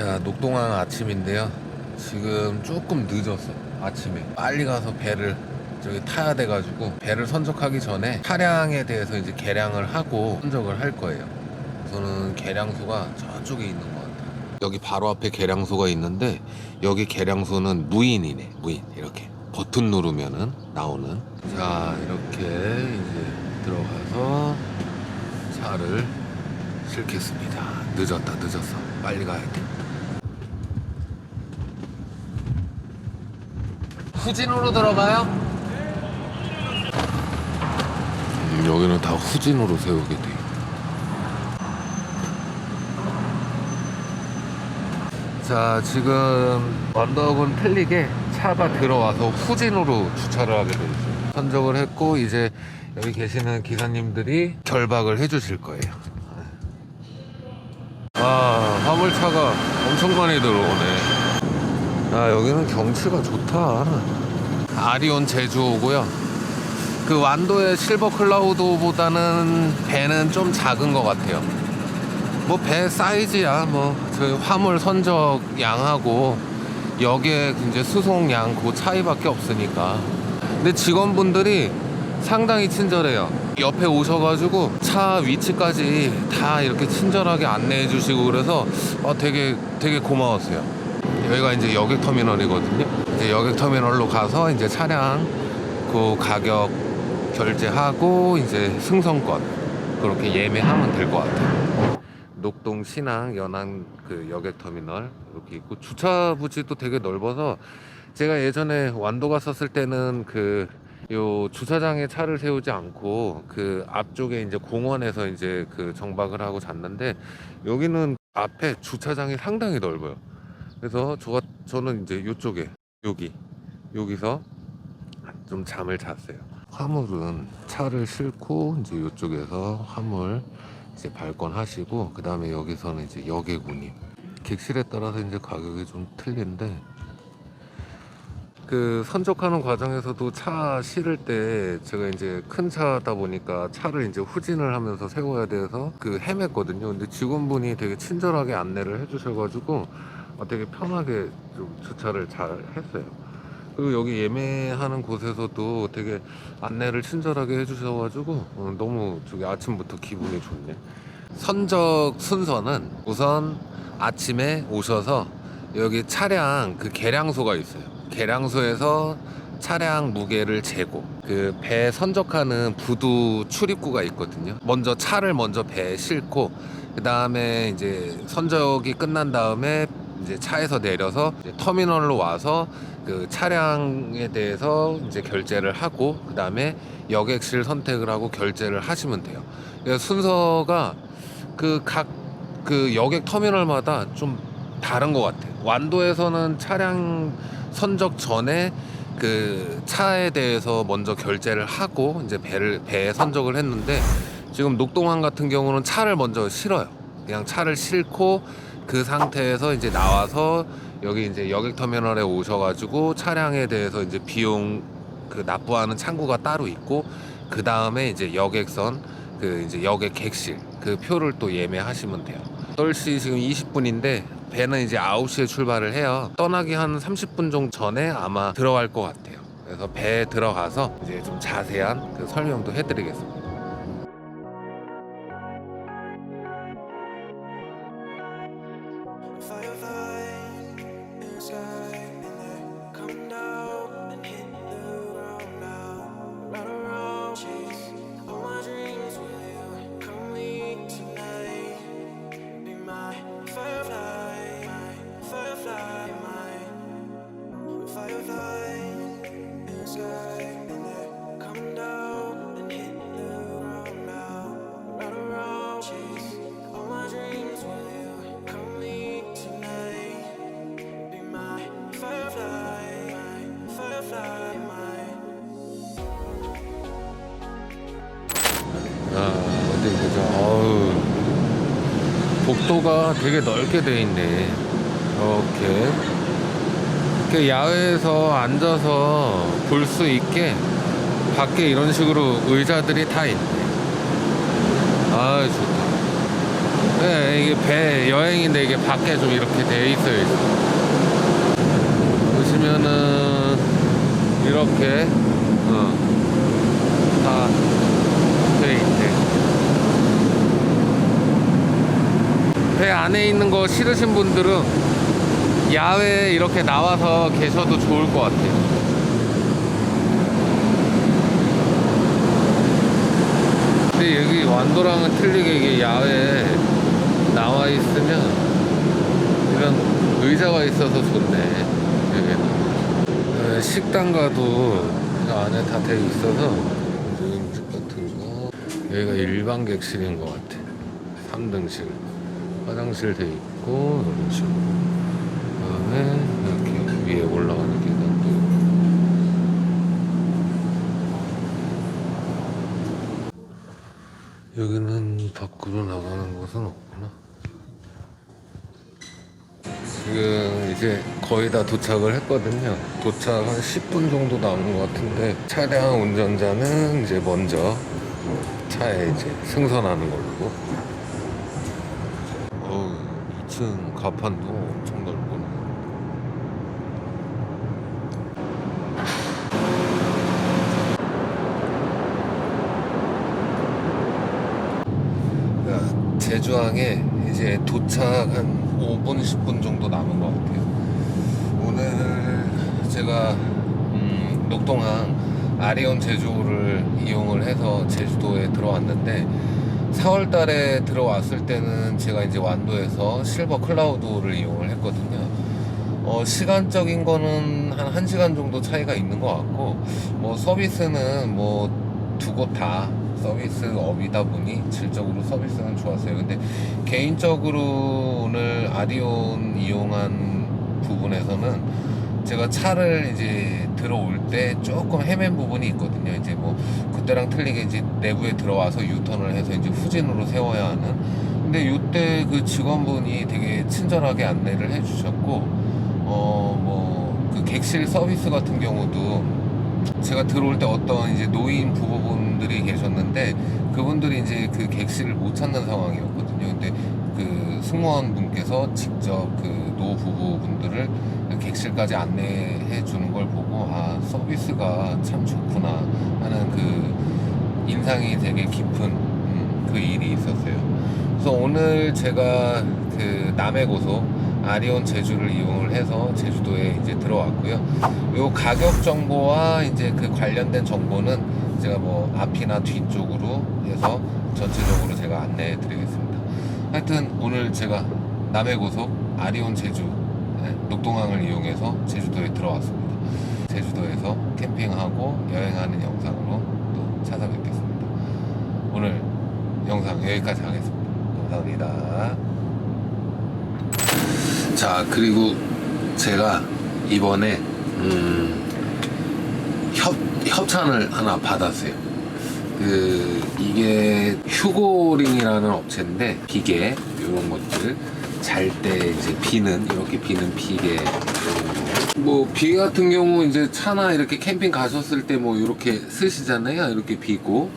녹동항 아침인데요. 지금 조금 늦었어. 아침에 빨리 가서 배를 저기 타야 돼가지고 배를 선적하기 전에 차량에 대해서 이제 계량을 하고 선적을 할 거예요. 저는 계량소가 저쪽에 있는 것 같아요. 여기 바로 앞에 계량소가 있는데 여기 계량소는 무인이네. 무인 이렇게 버튼 누르면은 나오는. 자 이렇게 이제 들어가서 차를 실겠습니다. 늦었다 늦었어. 빨리 가야 돼. 후진으로 들어가요? 음, 여기는 다 후진으로 세우게 돼. 자, 지금 언덕은 틀리게 차가 들어와서 후진으로 주차를 하게 돼 있어요. 선적을 했고 이제 여기 계시는 기사님들이 결박을 해주실 거예요. 아, 화물차가 엄청 많이 들어오네. 아, 여기는 경치가 좋다. 아리온 제주호고요. 그 완도의 실버 클라우드보다는 배는 좀 작은 것 같아요. 뭐 배 사이즈야 뭐 저희 화물 선적 양하고 여기에 이제 수송 양그 차이밖에 없으니까. 근데 직원분들이 상당히 친절해요. 옆에 오셔가지고 차 위치까지 다 이렇게 친절하게 안내해 주시고 그래서 어, 되게 되게 고마웠어요. 여기가 이제 여객 터미널이거든요. 이제 여객 터미널로 가서 이제 차량 그 가격 결제하고 이제 승선권 그렇게 예매하면 될 것 같아요. 녹동 신항 연안 그 여객 터미널 이렇게 있고 주차 부지도 되게 넓어서 제가 예전에 완도 갔었을 때는 그 요 주차장에 차를 세우지 않고 그 앞쪽에 이제 공원에서 이제 그 정박을 하고 잤는데 여기는 앞에 주차장이 상당히 넓어요. 그래서 저 저는 이제 이쪽에 여기 여기서 좀 잠을 잤어요. 화물은 차를 싣고 이제 이쪽에서 화물 이제 발권하시고 그 다음에 여기서는 이제 여객운임 객실에 따라서 이제 가격이 좀 틀린데 그 선적하는 과정에서도 차 실을 때 제가 이제 큰 차다 보니까 차를 이제 후진을 하면서 세워야 돼서 그 헤맸거든요. 근데 직원분이 되게 친절하게 안내를 해주셔가지고 어, 되게 편하게 좀 주차를 잘 했어요. 그리고 여기 예매하는 곳에서도 되게 안내를 친절하게 해주셔가지고 어, 너무 저기 아침부터 기분이 좋네. 선적 순서는 우선 아침에 오셔서 여기 차량 그 계량소가 있어요. 계량소에서 차량 무게를 재고 그 배 선적하는 부두 출입구가 있거든요. 먼저 차를 먼저 배에 싣고 그 다음에 이제 선적이 끝난 다음에 이제 차에서 내려서 이제 터미널로 와서 그 차량에 대해서 이제 결제를 하고 그 다음에 여객실 선택을 하고 결제를 하시면 돼요. 그래서 순서가 그각그 여객 터미널마다 좀 다른 것 같아요. 완도에서는 차량 선적 전에 그 차에 대해서 먼저 결제를 하고 이제 배를 배에 선적을 했는데 지금 녹동항 같은 경우는 차를 먼저 실어요. 그냥 차를 싣고 그 상태에서 이제 나와서 여기 이제 여객 터미널에 오셔가지고 차량에 대해서 이제 비용 그 납부하는 창구가 따로 있고 그 다음에 이제 여객선 그 이제 여객 객실 그 표를 또 예매하시면 돼요. 8시 지금 20분인데 배는 이제 9시에 출발을 해요. 떠나기 한 30분 정도 전에 아마 들어갈 것 같아요. 그래서 배에 들어가서 이제 좀 자세한 그 설명도 해드리겠습니다. 복도가 되게 넓게 돼 있네. 이렇게. 이렇게 야외에서 앉아서 볼 수 있게 밖에 이런 식으로 의자들이 다 있네. 아, 좋다. 네, 이게 배 여행인데 이게 밖에 좀 이렇게 돼 있어요. 보시면은 이렇게 어, 다돼 있대. 배 안에 있는 거 싫으신 분들은 야외에 이렇게 나와서 계셔도 좋을 것 같아요. 근데 여기 완도랑은 틀리게 이게 야외에 나와 있으면 이런 의자가 있어서 좋네. 여기는. 에, 식당 가도 그 안에 다돼 있어서 음식 같은 거 여기가 일반 객실인 것 같아. 3등실. 화장실 돼 있고 이런 식으로. 그다음에 이렇게 위에 올라가는 계단도 있고. 여기는 밖으로 나가는 곳은 없구나. 지금 이제 거의 다 도착을 했거든요. 도착 한 10분 정도 남은 것 같은데 차량 운전자는 이제 먼저 차에 이제 승선하는 걸로. 어우, 2층 가판도 엄청. 그러니까 제주항에 이제 도착 한 5분, 10분 정도 남은 것 같아요. 오늘 제가 음, 녹동항 아리온 제주를 이용을 해서 제주도에 들어왔는데 4월 달에 들어왔을 때는 제가 이제 완도에서 실버 클라우드를 이용을 했거든요. 어, 시간적인 거는 한 1시간 정도 차이가 있는 것 같고, 뭐 서비스는 뭐 두 곳 다 서비스 업이다 보니 질적으로 서비스는 좋았어요. 근데 개인적으로 오늘 아리온 이용한 부분에서는 제가 차를 이제 들어올 때 조금 헤맨 부분이 있거든요. 이제 뭐 그때랑 틀리게 이제 내부에 들어와서 유턴을 해서 이제 후진으로 세워야 하는. 근데 요때 그 직원분이 되게 친절하게 안내를 해주셨고, 어 뭐 그 객실 서비스 같은 경우도 제가 들어올 때 어떤 이제 노인 부부분들이 계셨는데 그분들이 이제 그 객실을 못 찾는 상황이었거든요. 근데 그 승무원 분께서 직접 그 노부부분들을 그 객실까지 안내해 주는 걸 보고 아 서비스가 참 좋구나 하는 그 인상이 되게 깊은 음, 그 일이 있었어요. 그래서 오늘 제가 그 남해 고속 아리온 제주를 이용을 해서 제주도에 이제 들어왔고요. 요 가격 정보와 이제 그 관련된 정보는 제가 뭐 앞이나 뒤쪽으로 해서 전체적으로 제가 안내해 드리겠습니다. 하여튼 오늘 제가 남해 고속 아리온 제주 네, 녹동항을 이용해서 제주도에 들어왔습니다. 제주도에서 캠핑하고 여행하는 영상으로 또 찾아뵙겠습니다. 오늘 영상 여기까지 하겠습니다. 감사합니다. 자 그리고 제가 이번에 음, 협 협찬을 하나 받았어요. 그 이게 휴고링이라는 업체인데 비계 이런 것들 잘 때 이제 비는 이렇게 비는 비계. 뭐 비계 같은 경우 이제 차나 이렇게 캠핑 가셨을 때 뭐 이렇게 쓰시잖아요. 이렇게 비고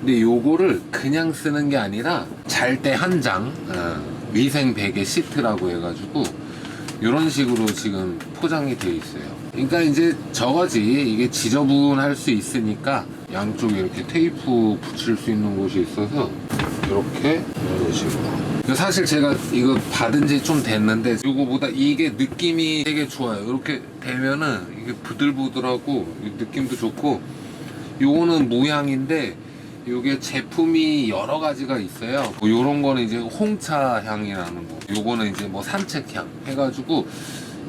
근데 요거를 그냥 쓰는 게 아니라 잘 때 한장 위생 베개 시트라고 해가지고 이런 식으로 지금 포장이 되어 있어요. 그러니까 이제 저거지 이게 지저분할 수 있으니까 양쪽에 이렇게 테이프 붙일 수 있는 곳이 있어서 이렇게 이런 식으로. 그 사실 제가 이거 받은 지 좀 됐는데 이거보다 이게 느낌이 되게 좋아요. 이렇게 되면은 이게 부들부들하고 이 느낌도 좋고 요거는 무향인데 요게 제품이 여러 가지가 있어요. 뭐 요런 거는 이제 홍차 향이라는 거. 요거는 이제 뭐 산책향 해가지고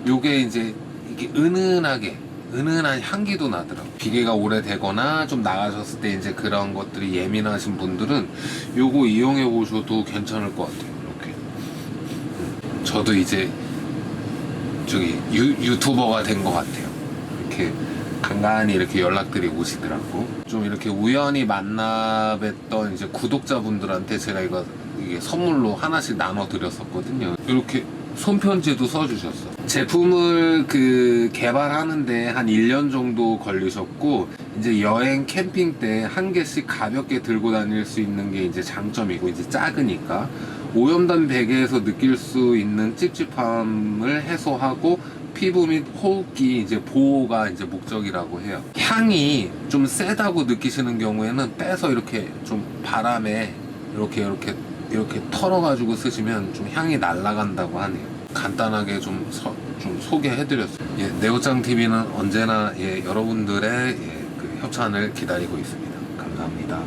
요게 이제 이게 은은하게 은은한 향기도 나더라고. 비계가 오래되거나 좀 나가셨을 때 이제 그런 것들이 예민하신 분들은 요거 이용해 보셔도 괜찮을 것 같아요. 이렇게. 음, 저도 이제 저기 유, 유튜버가 된 것 같아요. 이렇게 간간히 이렇게 연락들이 오시더라고. 좀 이렇게 우연히 만나 뵀던 이제 구독자분들한테 제가 이거 이게 선물로 하나씩 나눠 드렸었거든요. 이렇게 손편지도 써주셨어. 제품을 그 개발하는데 한 1년 정도 걸리셨고, 이제 여행 캠핑 때 한 개씩 가볍게 들고 다닐 수 있는 게 이제 장점이고, 이제 작으니까. 오염된 베개에서 느낄 수 있는 찝찝함을 해소하고 피부 및 호흡기 이제 보호가 이제 목적이라고 해요. 향이 좀 세다고 느끼시는 경우에는 빼서 이렇게 좀 바람에 이렇게 이렇게 이렇게 털어가지고 쓰시면 좀 향이 날아간다고 하네요. 간단하게 좀, 서- 좀 소개해드렸어요. 예, 네오짱 TV는 언제나 예, 여러분들의 예, 그 협찬을 기다리고 있습니다. 감사합니다.